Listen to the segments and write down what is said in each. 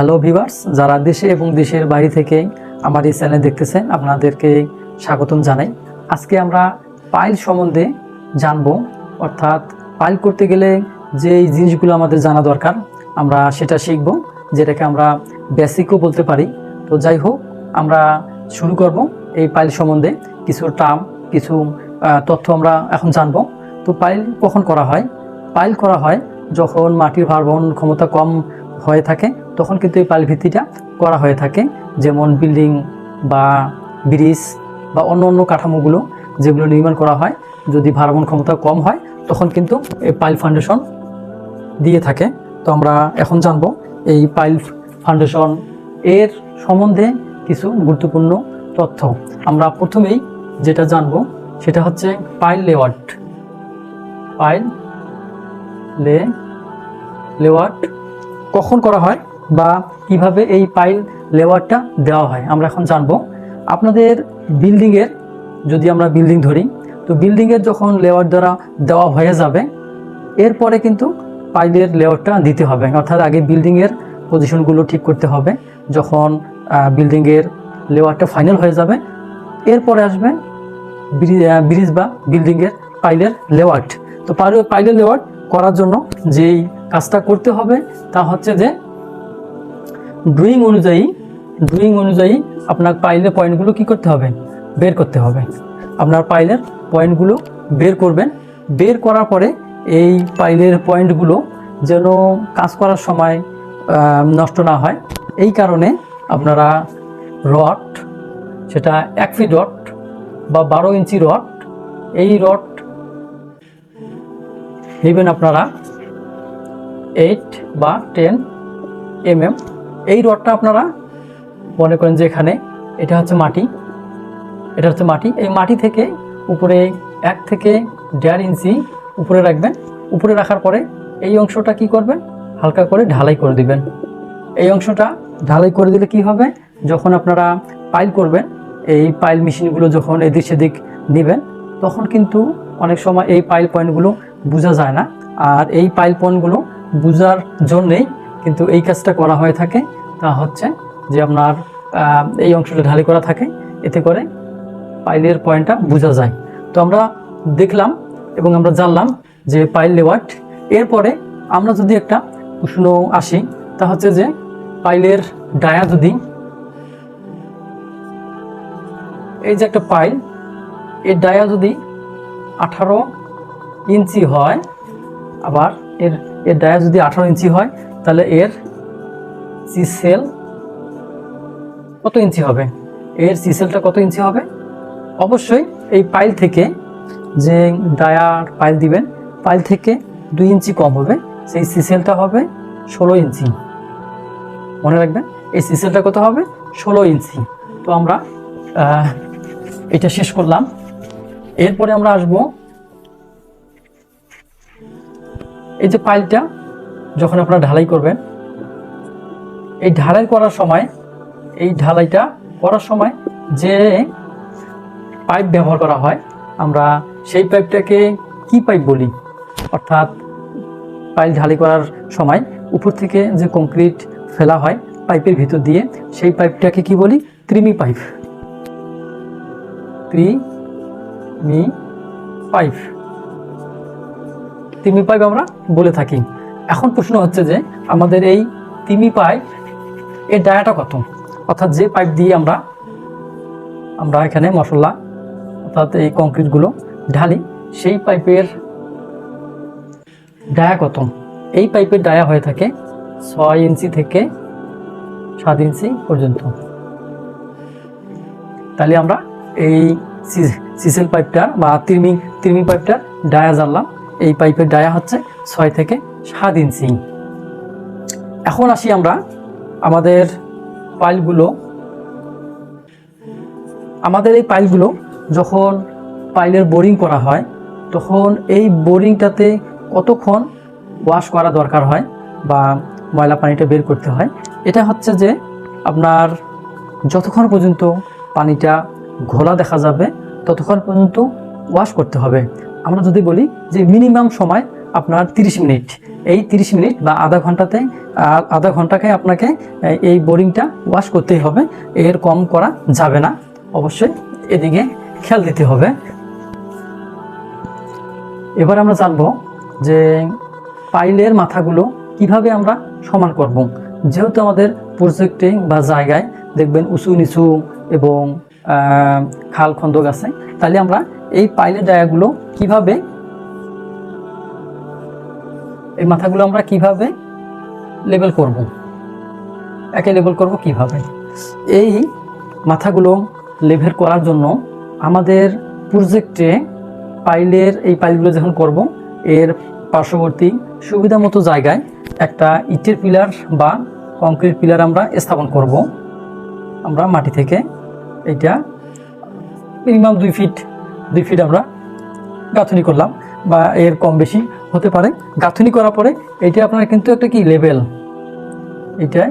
Hello viewers যারা দেশে এবং দেশের বাইরে থেকে আমার এই চ্যানেল দেখতেছেন, আপনাদেরকে স্বাগতম জানাই। আজকে আমরা পাইল সম্বন্ধে জানব, অর্থাৎ পাইল করতে গেলে যে জিনিসগুলো আমাদের জানা দরকার, আমরা সেটা শিখব, যেটাকে আমরা বেসিকও বলতে পারি। তো যাই হোক, আমরা শুরু করব এই পাইল সম্বন্ধে। কিছু টার্ম কিছু তথ্য আমরা এখন জানব। তো পাইল কখন করা হয়? পাইল করা হয় যখন মাটির ভারবহন ক্ষমতা কম হয়ে থাকে তখন কিন্তু এই পাইল ভিত্তিটা করা হয়ে থাকে। যেমন বিল্ডিং বা ব্রিজ বা অন্য অন্য কাঠামোগুলো যেগুলো নির্মাণ করা হয়, যদি ভারবহন ক্ষমতা কম হয়, তখন কিন্তু এই পাইল ফাউন্ডেশন দিয়ে থাকে। তো আমরা এখন জানব এই পাইল ফাউন্ডেশন এর সম্বন্ধে কিছু গুরুত্বপূর্ণ তথ্য। আমরা প্রথমেই যেটা জানব, সেটা হচ্ছে pile layout. Pile lay, layout কখন করা হয়? বা কীভাবে এই পাইল লেওয়ারটা দেওয়া হয়, আমরা এখন জানব। আপনাদের বিল্ডিংয়ের যদি আমরা বিল্ডিং ধরি, তো বিল্ডিংয়ের যখন লেওয়ার দ্বারা দেওয়া হয়ে যাবে, এরপরে কিন্তু পাইলের লেআউটটা দিতে হবে, অর্থাৎ আগে বিল্ডিংয়ের পজিশনগুলো ঠিক করতে হবে, যখন বিল্ডিংয়ের লেআউটটা ফাইনাল হয়ে যাবে, এরপরে আসবে ব্রিজ বা বিল্ডিংয়ের পাইলের লেআউট তো পাইল- পাইলের লেআউট করার জন্য যেই কাজটা করতে হবে, তা হচ্ছে যে ড্রয়িং অনুযায়ী ড্রয়িং অনুযায়ী আপনার পাইলের পয়েন্টগুলো কি করতে হবে? বের করতে হবে। আপনার পাইলের পয়েন্টগুলো বের করবেন। বের করার পরে এই পাইলের পয়েন্টগুলো যেন কাজ করার সময় নষ্ট না হয়। এই কারণে আপনারা রড, সেটা এক ফিট রড বা বারো ইঞ্চি রড, এই রড নেবেন আপনারা এইট বা টেন এমএম এই রডটা আপনারা মনে করেন যে এখানে, এটা হচ্ছে মাটি। এটা হচ্ছে মাটি। এই মাটি থেকে উপরে এক থেকে দেড় ইঞ্চি উপরে রাখবেন। উপরে রাখার পরে এই অংশটা কি করবেন? হালকা করে ঢালাই করে দিবেন। এই অংশটা ঢালাই করে দিলে কি হবে? যখন আপনারা পাইল করবেন, এই পাইল মেশিনগুলো যখন এদিক সেদিক নেবেন তখন কিন্তু অনেক সময় এই পাইল পয়েন্টগুলো বোঝা যায় না। আর এই পাইল পয়েন্টগুলো বোঝার জন্যেই কিন্তু এই কাজটা করা হয়ে থাকে। তা হচ্ছে যে আপনার এই অংশটা ঢালাই করা থাকে, এতে করে পাইলের পয়েন্টটা বোঝা যায়। তো আমরা দেখলাম এবং আমরা জানলাম যে পাইল লেওয়াট এরপরে আমরা যদি একটা প্রশ্ন আসি, তা হচ্ছে যে পাইলের ডায়া যদি, এই যে একটা পাইল, এর ডায়া যদি আঠারো ইঞ্চি হয়, আবার এর এর ডায়া যদি আঠারো ইঞ্চি হয়, তাহলে এর সিসেল কত ইঞ্চি হবে? এর সিসেলটা কত ইঞ্চি হবে? অবশ্যই এই পাইল থেকে যে ডায়ার পাইল দিবেন, পাইল থেকে দুই ইঞ্চি কম হবে। সেই সিসেলটা হবে ষোলো ইঞ্চি। মনে রাখবেন, এই সিসেলটা কত হবে? ষোলো ইঞ্চি। তো আমরা এটা শেষ করলাম। এরপরে আমরা আসব এই যে পাইলটা, যখন আপনারা ঢালাই করবেন এই ঢালাই করার সময়, এই ঢালাইটা করার সময় যে পাইপ ব্যবহার করা হয়, আমরা সেই পাইপটাকে কি পাইপ বলি? অর্থাৎ পাইল ঢালাই করার সময় উপর থেকে যে কংক্রিট ফেলা হয় পাইপের ভিতর দিয়ে, সেই পাইপটাকে কি বলি? Tremie pipe. Tremie pipe. Tremie pipe আমরা বলে থাকি। এখন প্রশ্ন হচ্ছে যে, আমাদের এই তিমি পাইপ এর ডায়াটা কত? অর্থাৎ যে পাইপ দিয়ে আমরা আমরা এখানে মশলা, অর্থাৎ এই কংক্রিটগুলো ঢালি, সেই পাইপের ডায়া কত? এই পাইপের ডায়া হয়ে থাকে ছয় ইঞ্চি থেকে সাত ইঞ্চি পর্যন্ত। তাহলে আমরা এই সিসেল পাইপটার বা তিরমি তিরমি পাইপটার ডায়া জানলাম। এই পাইপের ডায়া হচ্ছে ছয় থেকে সাত ইঞ্চি। এখন আসি আমরা আমাদের পাইলগুলো, আমাদের এই পাইলগুলো যখন পাইলের বোরিং করা হয়, তখন এই বোরিংটাতে কতক্ষণ ওয়াশ করা দরকার হয় বা ময়লা পানিটা বের করতে হয়? এটা হচ্ছে যে আপনার যতক্ষণ পর্যন্ত পানিটা ঘোলা দেখা যাবে, ততক্ষণ পর্যন্ত ওয়াশ করতে হবে। আমরা যদি বলি যে মিনিমাম সময় আপনার 30 মিনিট। এই 30 মিনিট বা আধা ঘন্টাতে আধা ঘন্টাকে আপনাকে এই বোরিংটা ওয়াশ করতেই হবে। এর কম করা যাবে না। অবশ্যই এদিকে খেয়াল দিতে হবে। এবার আমরা জানব যে পাইলের মাথাগুলো কীভাবে আমরা সমান করব। যেহেতু আমাদের প্রজেক্টে বা জায়গায় দেখবেন উঁচু নিচু এবং খাল খন্দক আছে, তাহলে আমরা এই পাইলের জায়গাগুলো কীভাবে এই মাথাগুলো আমরা কীভাবে লেবেল করব? একে লেবেল করব কীভাবে? এই মাথাগুলো লেভেল করার জন্য আমাদের প্রজেক্টে পাইলের এই পাইলগুলো যখন করব, এর পার্শ্ববর্তী সুবিধা মতো জায়গায় একটা ইটের পিলার বা কংক্রিট পিলার আমরা স্থাপন করব। আমরা মাটি থেকে এটা মিনিমাম দুই ফিট দুই ফিট আমরা গাঁথনি করলাম বা এর কম বেশি হতে পারে। গাঁথনি করার পরে এটা আপনার কিন্তু একটা কি? লেভেল এটাই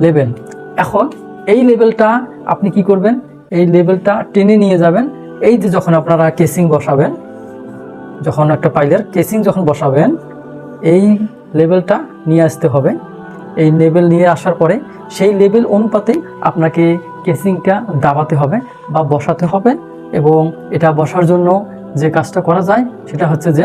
লেভেল এখন এই লেভেলটা আপনি কি করবেন? এই লেভেলটা টেনে নিয়ে যাবেন। এই যে যখন আপনারা কেসিং বসাবেন, যখন একটা পাইলের কেসিং যখন বসাবেন, এই লেভেলটা নিয়ে আসতে হবে। এই লেভেল নিয়ে আসার পরে সেই লেভেল অনুপাতে আপনাকে কেসিংটা দাবাতে হবে বা বসাতে হবে এবং এটা বসার জন্য যে কাজটা করা যায় সেটা হচ্ছে যে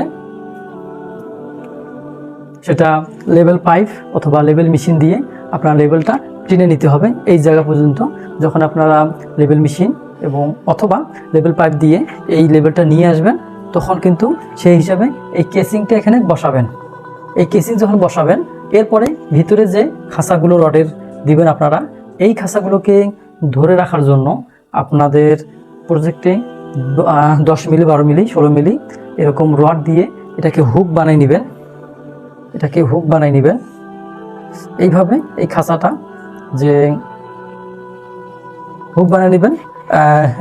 সেটা লেভেল পাইপ অথবা লেভেল মেশিন দিয়ে আপনার লেভেলটা টেনে নিতে হবে এই জায়গা পর্যন্ত। যখন আপনারা লেভেল মেশিন এবং অথবা লেভেল পাইপ দিয়ে এই লেভেলটা নিয়ে আসবেন, তখন কিন্তু সেই হিসাবে এই কেসিংটা এখানে বসাবেন। এই কেসিং যখন বসাবেন, এরপরে ভিতরে যে খাঁচাগুলো রডের দিবেন আপনারা, এই খাঁচাগুলোকে ধরে রাখার জন্য আপনাদের প্রজেক্টে দশ মিলি, বারো মিলি, ষোলো মিলি এরকম রড দিয়ে এটাকে হুক বানিয়ে নেবেন। এটাকে হুক বানিয়ে নেবেন এইভাবে এই খাঁচাটা যে হুক বানিয়ে নেবেন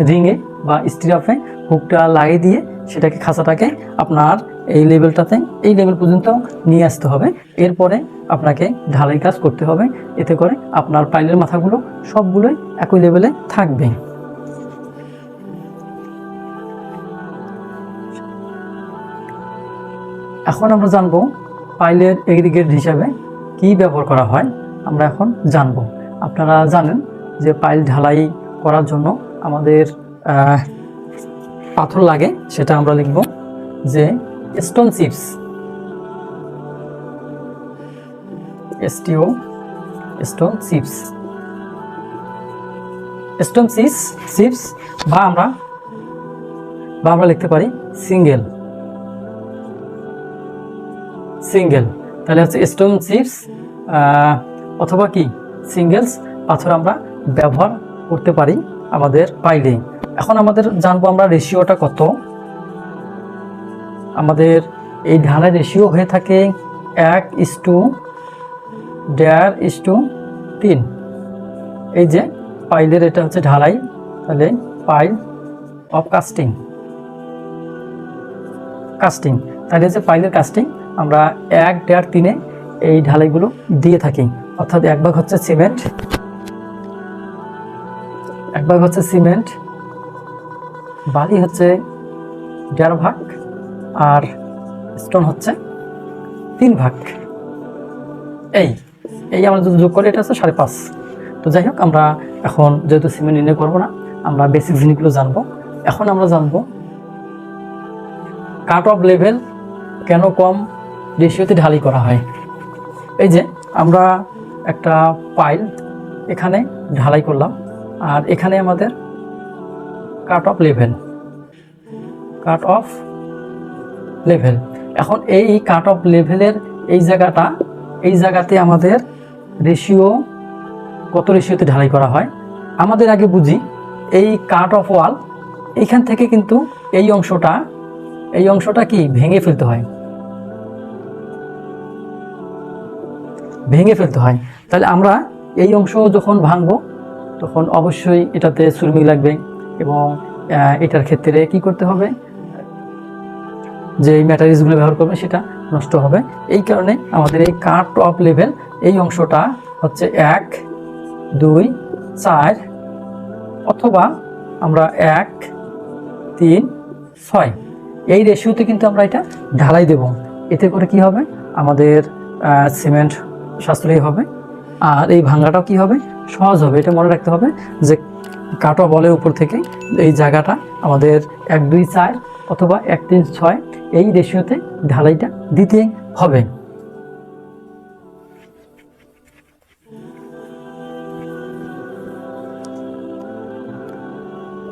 রিংয়ে বা স্টিরাফে হুকটা লাগিয়ে দিয়ে সেটাকে খাঁচাটাকে আপনার এই লেভেলটাতে এই লেভেল পর্যন্ত নিয়ে আসতে হবে। এরপরে আপনাকে ঢালাই কাজ করতে হবে। এতে করে আপনার পাইলের মাথাগুলো সবগুলোই একই লেভেলে থাকবে। এখন আমরা জানব পাইলের এগ্রিগেট হিসাবে কি ব্যবহার করা হয়, আমরা এখন জানব। আপনারা জানেন যে পাইল ঢালাই করার জন্য আমাদের পাথর লাগে, সেটা আমরা লিখব যে stone chips এসটিও stone chips stone chips chips বা আমরা বা আমরা লিখতে পারি সিঙ্গেল সিঙ্গেল তাহলে হচ্ছে স্টোন চিপস অথবা কি? সিঙ্গেলস পাথর আমরা ব্যবহার করতে পারি আমাদের পাইলে। এখন আমাদের জানব আমরা রেশিওটা কত। আমাদের এই ঢালাই রেশিও হয়ে থাকে এক ইস টু দেড় ইস টু তিন। এই যে পাইলের এটা হচ্ছে ঢালাই, তাহলে পাইল অফ কাস্টিং কাস্টিং তাহলে হচ্ছে পাইলের কাস্টিং আমরা এক দেড় তিনে এই ঢালাইগুলো দিয়ে থাকি। অর্থাৎ এক ভাগ হচ্ছে সিমেন্ট, এক ভাগ হচ্ছে সিমেন্ট, বালি হচ্ছে দেড় ভাগ আর স্টোন হচ্ছে তিন ভাগ। এই এই আমরা যদি যোগ করি, এটা হচ্ছে সাড়ে পাঁচ। তো যাই হোক, আমরা এখন যেহেতু সিমেন্ট নির্ণয় করব না, আমরা বেসিক জিনিসগুলো জানব। এখন আমরা জানব কাট অফ লেভেল কেন কম রেশিওতে ঢালাই করা হয়। এই যে, আমরা একটা পাইল এখানে ঢালাই করলাম, আর এখানে আমাদের cut off level cut off level এখন এই কাট অফ লেভেলের এই জায়গাটা, এই জায়গাতে আমাদের রেশিও কত রেশিওতে ঢালাই করা হয়? আমাদের আগে বুঝি, এই কাট অফ ওয়াল এইখান থেকে কিন্তু এই অংশটা এই অংশটা কি ভেঙে ফেলতে হয়? ভেঙে ফেলতে হয়। তাহলে আমরা এই অংশ যখন ভাঙবো, তখন অবশ্যই এটাতে শ্রমিক লাগবে এবং এটার ক্ষেত্রে কি করতে হবে? যে এই ম্যাটারিয়ালসগুলো ব্যবহার করবে সেটা নষ্ট হবে। এই কারণে আমাদের এই কাট অফ লেভেল, এই অংশটা হচ্ছে এক, দুই, চার অথবা আমরা এক, তিন, ছয়। এই রেশিওতে কিন্তু আমরা এটা ঢালাই দেব। এতে করে কি হবে? আমাদের সিমেন্ট সাশ্রয়ী হবে। আর এই ভাঙাটাও কি হবে? সহজ হবে, এটা মনে রাখতে হবে যে কাটা বলের উপর থেকে এই জায়গাটা আমাদের এক দুই চার অথবা এক তিন ছয় এই রেশিওতে ঢালাইটা দিতে হবে।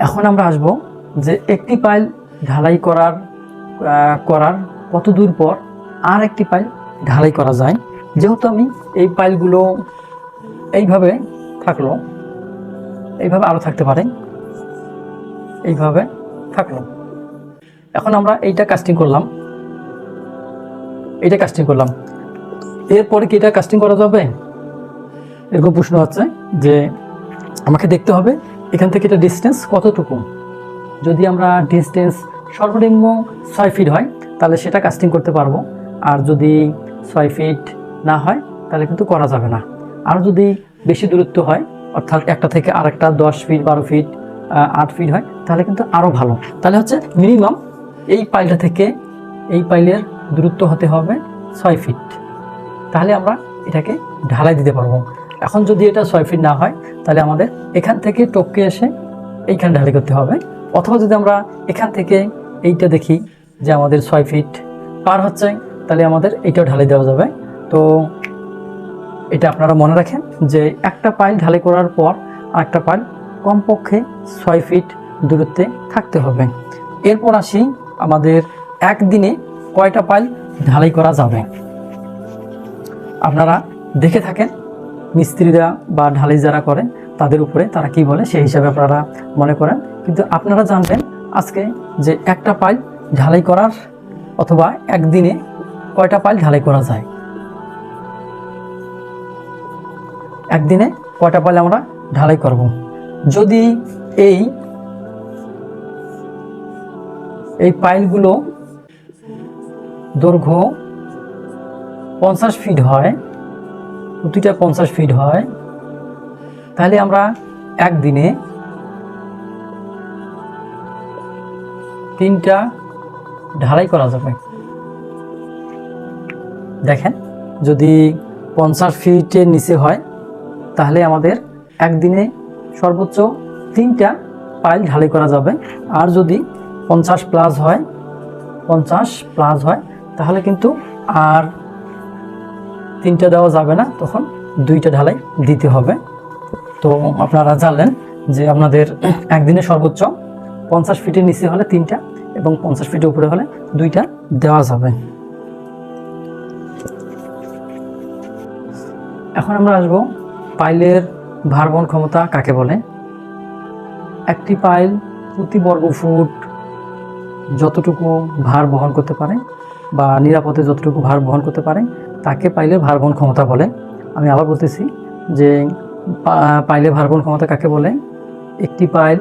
এখন আমরা আসব যে একটি পাইল ঢালাই করার করার কত দূর পর আর একটি পাইল ঢালাই করা যায়? যেহেতু আমি এই পাইলগুলো এইভাবে থাকল, এইভাবে আরও থাকতে পারে, এইভাবে থাকল। এখন আমরা এইটা কাস্টিং করলাম। এইটা কাস্টিং করলাম। এরপরে কি এটা কাস্টিং করা যাবে? এরকম প্রশ্ন হচ্ছে যে আমাকে দেখতে হবে এখান থেকে এটা ডিস্টেন্স কতটুকু। যদি আমরা ডিস্টেন্স সর্বনিম্ন ছয় ফিট হয়, তাহলে সেটা কাস্টিং করতে পারব। আর যদি ছয় ফিট না হয়, তাহলে কিন্তু করা যাবে না। আর যদি বেশি দূরত্ব হয়, অর্থাৎ একটা থেকে আরেকটা দশ ফিট বারো ফিট আট ফিট হয়, তাহলে কিন্তু আরও ভালো। তাহলে হচ্ছে মিনিমাম এই পাইলটা থেকে এই পাইলের দূরত্ব হতে হবে ছয় ফিট তাহলে আমরা এটাকে ঢালাই দিতে পারব। এখন যদি এটা ছয় ফিট না হয়, তাহলে আমাদের এখান থেকে টপকে এসে এইখানে ঢালাই করতে হবে। অথবা যদি আমরা এখান থেকে এইটা দেখি যে আমাদের ছয় ফিট পার হচ্ছে, তাহলে আমাদের এইটাও ঢালাই দেওয়া যাবে। তো এটা আপনারা মনে রাখেন যে একটা পাইল ঢালাই করার পর আরেকটা পাইল কমপক্ষে ছয় ফিট দূরত্বে থাকতে হবে। এরপর আসি আমাদের একদিনে কয়টা পাইল ঢালাই করা যাবে? আপনারা দেখে থাকেন, মিস্ত্রিরা বা ঢালাই যারা করেন, তাদের উপরে তারা কি বলে সেই হিসাবে আপনারা মনে করেন। কিন্তু আপনারা জানবেন আজকে যে একটা পাইল ঢালাই করার অথবা একদিনে কয়টা পাইল ঢালাই করা যায়। একদিনে কয়টা পাইল আমরা ঢালাই করব? যদি এই এই পাইলগুলো দৈর্ঘ্য পঞ্চাশ ফিট হয়, প্রতিটা পঞ্চাশ ফিট হয়, তাহলে আমরা একদিনে তিনটা ঢালাই করা যাবে। দেখেন, যদি পঞ্চাশ ফিটের নিচে হয় তাহলে আমাদের একদিনে সর্বোচ্চ তিনটা পাইল ঢালাই করা যাবে। আর যদি পঞ্চাশ প্লাস হয়, পঞ্চাশ প্লাস হয়, তাহলে কিন্তু আর তিনটা দেওয়া যাবে না, তখন দুইটা ঢালাই দিতে হবে। তো আপনারা জানলেন যে আপনাদের একদিনে সর্বোচ্চ পঞ্চাশ ফিটের নিচে হলে তিনটা এবং পঞ্চাশ ফিটের উপরে হলে দুইটা দেওয়া যাবে। এখন আমরা আসব পাইলের ভারবহন ক্ষমতা কাকে বলে? একটি পাইল প্রতি বর্গ ফুট যতটুকু ভার বহন করতে পারে বা নিরাপদে যতটুকু ভার বহন করতে পারে, তাকে পাইলে ভার বহন ক্ষমতা বলে। আমি আবার বলতেছি যে পাইলে ভার বহন ক্ষমতা কাকে বলে? একটি পাইল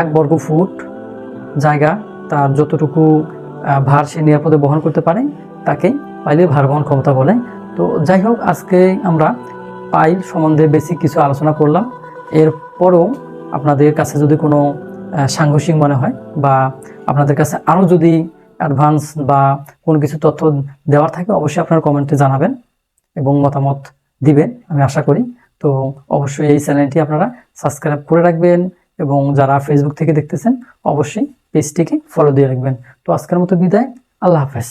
এক বর্গ ফুট জায়গা তার যতটুকু ভার সে নিরাপদে বহন করতে পারে, তাকে পাইলে ভার বহন ক্ষমতা বলে। তো যাই হোক, আজকে আমরা পাইল সম্বন্ধে বেসিক কিছু আলোচনা করলাম। এরপরও আপনাদের কাছে যদি কোনো সাংঘর্ষিক মনে হয় বা আপনাদের কাছে আরও যদি অ্যাডভান্স বা কোনো কিছু তথ্য দেওয়ার থাকে, অবশ্যই আপনার কমেন্টে জানাবেন এবং মতামত দিবেন, আমি আশা করি। তো অবশ্যই এই চ্যানেলটি আপনারা সাবস্ক্রাইব করে রাখবেন এবং যারা ফেসবুক থেকে দেখতেছেন, অবশ্যই পেজটিকে ফলো দিয়ে রাখবেন। তো আজকের মতো বিদায়, আল্লাহ হাফেজ।